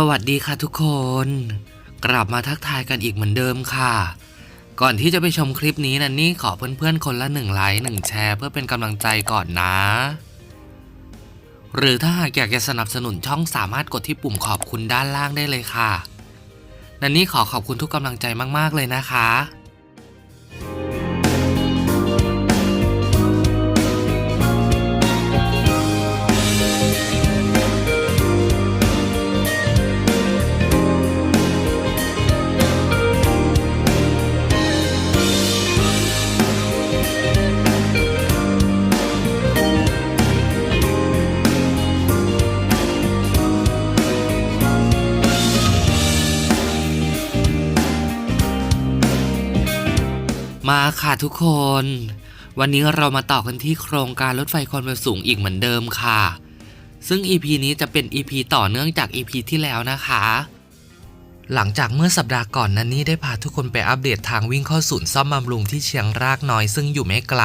สวัสดีค่ะทุกคน กลับมาทักทายกันอีกเหมือนเดิมค่ะ ก่อนที่จะไปชมคลิปนี้นันนี่ขอเพื่อนๆคนละหนึ่งไลค์หนึ่งแชร์เพื่อเป็นกำลังใจก่อนนะ หรือถ้าหากอยากจะสนับสนุนช่องสามารถกดที่ปุ่มขอบคุณด้านล่างได้เลยค่ะนันนี่ขอขอบคุณทุกกำลังใจมากๆเลยนะคะ มาค่ะทุกคน วันนี้เรามาต่อกันที่โครงการรถไฟความเร็วสูงอีกเหมือนเดิมค่ะ ซึ่ง EP นี้จะเป็น EP ต่อเนื่องจาก EP ที่แล้วนะคะ หลังจากเมื่อสัปดาห์ก่อนนั้นนี่ได้พาทุกคนไปอัปเดตทางวิ่งเข้าศูนย์ซ่อมบำรุงที่เชียงรากน้อยซึ่งอยู่ไม่ไกล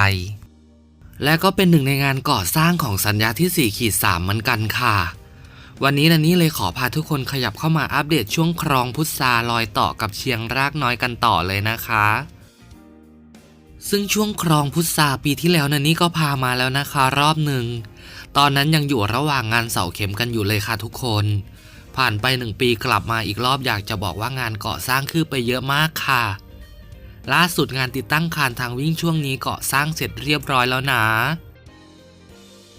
และก็เป็นหนึ่งในงานก่อสร้างของสัญญาที่4ขีด3เหมือนกันค่ะ วันนี้นันนี่เลยขอพาทุกคนขยับเข้ามาอัปเดตช่วงคลองพุทราลอยต่อกับเชียงรากน้อยกันต่อเลยนะคะ ซึ่งช่วงครองพุทราปีที่แล้วนันนี่ก็พามาแล้วนะคะรอบหนึ่ง ตอนนั้นยังอยู่ระหว่างงานเสาเข็มกันอยู่เลยค่ะทุกคน ผ่านไปหนึ่งปีกลับมาอีกรอบอยากจะบอกว่างานเก่อสร้างคืบไปเยอะมากค่ะ ล่าสุดงานติดตั้งคานทางวิ่งช่วงนี้เก่อสร้างเสร็จเรียบร้อยแล้วนะ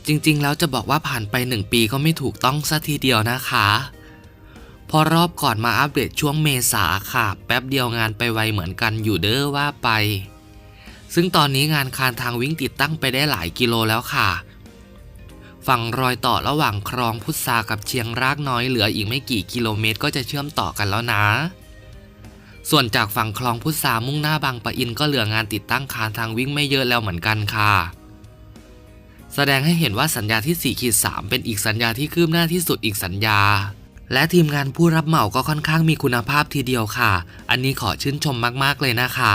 จริงๆแล้วจะบอกว่าผ่านไปหนึ่งปีก็ไม่ถูกต้องซะทีเดียวนะคะพอรอบก่อนมาอัปเดตช่วงเมษาค่ะ แป๊บเดียวงานไปไวเหมือนกันอยู่เด้อว่าไป ซึ่งตอนนี้งานคานทางวิ่งติดตั้งไปได้หลายกิโลแล้วค่ะ ฝั่งรอยต่อระหว่างคลองพุทรากับเชียงรากน้อยเหลืออีกไม่กี่กิโลเมตรก็จะเชื่อมต่อกันแล้วนะ ส่วนจากฝั่งคลองพุทรามุ่งหน้าบางปะอินก็เหลืองานติดตั้งคานทางวิ่งไม่เยอะแล้วเหมือนกันค่ะ แสดงให้เห็นว่าสัญญาที่4ขีด3เป็นอีกสัญญาที่คืบหน้าที่สุดอีกสัญญา และทีมงานผู้รับเหมาก็ค่อนข้างมีคุณภาพทีเดียวค่ะ อันนี้ขอชื่นชมมากๆเลยนะคะ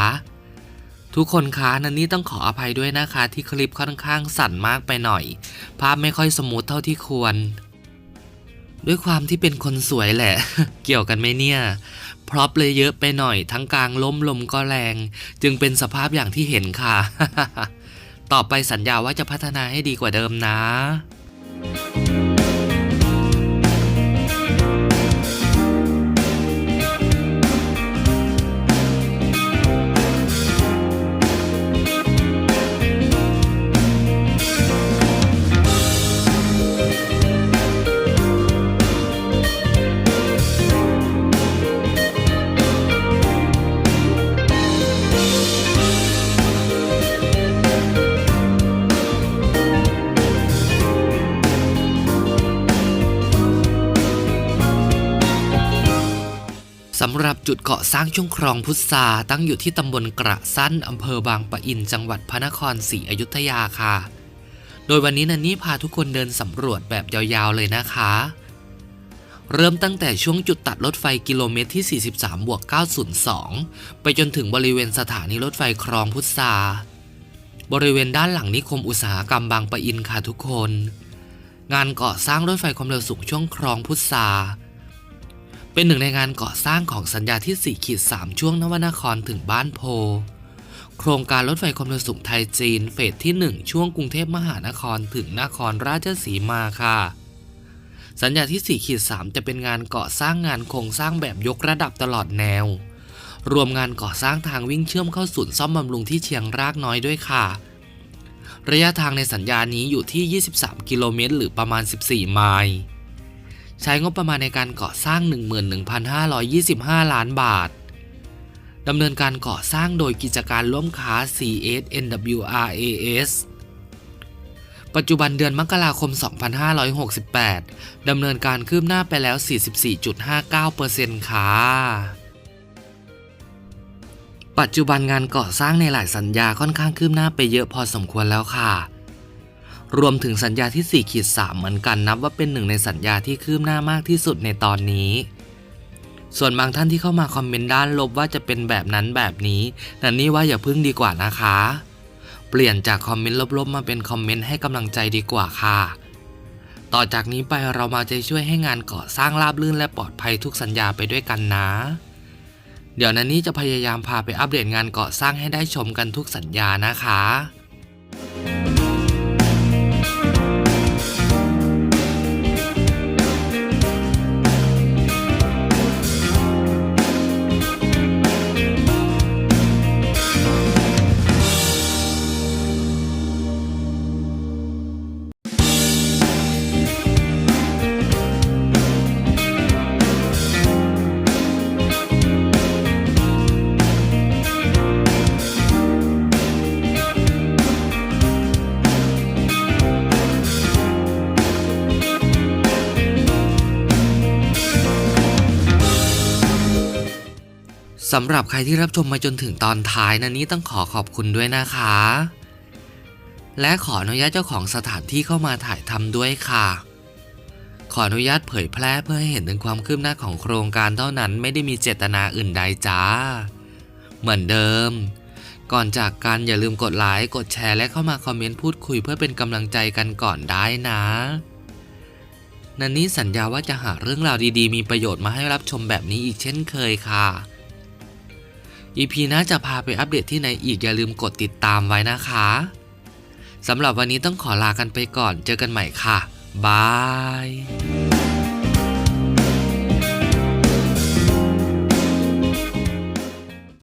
ทุกคนคะนันนี่ต้องขออภัยด้วยนะคะ ที่คลิปค่อนข้างสั่นมากไปหน่อย ภาพไม่ค่อยสมูทเท่าที่ควร ด้วยความที่เป็นคนสวยแหละ เกี่ยวกันไหมเนี่ยพร็อพเลยเยอะไปหน่อยทั้งกลางล้มลมก็แรง จึงเป็นสภาพอย่างที่เห็นค่ะ ต่อไปสัญญาว่าจะพัฒนาให้ดีกว่าเดิมนะ สำหรับจุดเกาะสร้างช่วงคลองพุทราตั้งอยู่ที่ตำบลกระสั้นอำเภอบางปะอินจังหวัดพระนครศรีอยุธยาค่ะ โดยวันนี้นันนี่พาทุกคนเดินสำรวจแบบยาวๆเลยนะคะ เริ่มตั้งแต่ช่วงจุดตัดรถไฟกิโลเมตรที่ 43บวก902 ไปจนถึงบริเวณสถานีรถไฟคลองพุทราบริเวณด้านหลังนิคมอุตสาหกรรมบางปะอินค่ะทุกคน งานก่อสร้างรถไฟความเร็วสูงช่วงคลองพุทรา เป็นหนึ่งในงานก่อสร้างของสัญญาที่ 4 ขีด 3 ช่วงนวนครถึงบ้านโพ โครงการรถไฟความเร็วสูงไทยจีน เฟสที่ 1 ช่วงกรุงเทพมหานครถึงนครราชสีมาค่ะ สัญญาที่ 4 ขีด 3 จะเป็นงานก่อสร้างงานโครงสร้างแบบยกระดับตลอดแนว รวมงานก่อสร้างทางวิ่งเชื่อมเข้าศูนย์ซ่อมบำรุงที่เชียงรากน้อยด้วยค่ะ ระยะทางในสัญญานี้อยู่ที่ 23 กิโลเมตร หรือประมาณ 14 ไมล์ ใช้งบประมาณในการก่อสร้าง 11,525 ล้านบาท ดำเนินการก่อสร้างโดยกิจการร่วมค้า CS NWRAS ปัจจุบันเดือนมกราคม 2568 ดำเนินการคืบหน้าไปแล้ว 44.59%ค่ะ ปัจจุบันงานก่อสร้างในหลายสัญญาค่อนข้างคืบหน้าไปเยอะพอสมควรแล้วค่ะ รวมถึงสัญญาที่ 4 ขีด 3 เหมือนกันนับว่าเป็นหนึ่งในสัญญาที่คืบหน้ามากที่สุดในตอนนี้ ส่วนบางท่านที่เข้ามาคอมเมนต์ด้านลบว่าจะเป็นแบบนั้นแบบนี้นันนี่ว่าอย่าพึ่งดีกว่านะคะ เปลี่ยนจากคอมเมนต์ลบๆมาเป็นคอมเมนต์ให้กำลังใจดีกว่าค่ะ ต่อจากนี้ไปเรามาใจช่วยให้งานก่อสร้างราบรื่นและปลอดภัยทุกสัญญาไปด้วยกันนะ เดี๋ยวนันนี้จะพยายามพาไปอัปเดตงานก่อสร้างให้ได้ชมกันทุกสัญญานะคะ สำหรับใครที่รับชมมาจนถึงตอนท้ายนันนี้ต้องขอขอบคุณด้วยนะคะ และขออนุญาตเจ้าของสถานที่เข้ามาถ่ายทำด้วยค่ะ ขออนุญาตเผยแพร่เพื่อให้เห็นถึงความคืบหน้าของโครงการเท่านั้นไม่ได้มีเจตนาอื่นใดจ้า เหมือนเดิม ก่อนจากกันอย่าลืมกดไลค์กดแชร์และเข้ามาคอมเมนต์พูดคุยเพื่อเป็นกำลังใจกันก่อนได้นะนันนี้สัญญาว่าจะหาเรื่องราวดีๆ มีประโยชน์มาให้รับชมแบบนี้อีกเช่นเคยค่ะ อีพีหน้าจะพาไปอัปเดตที่ไหนอีกอย่าลืมกดติดตามไว้นะคะสำหรับวันนี้ต้องขอลากันไปก่อนเจอกันใหม่ค่ะบาย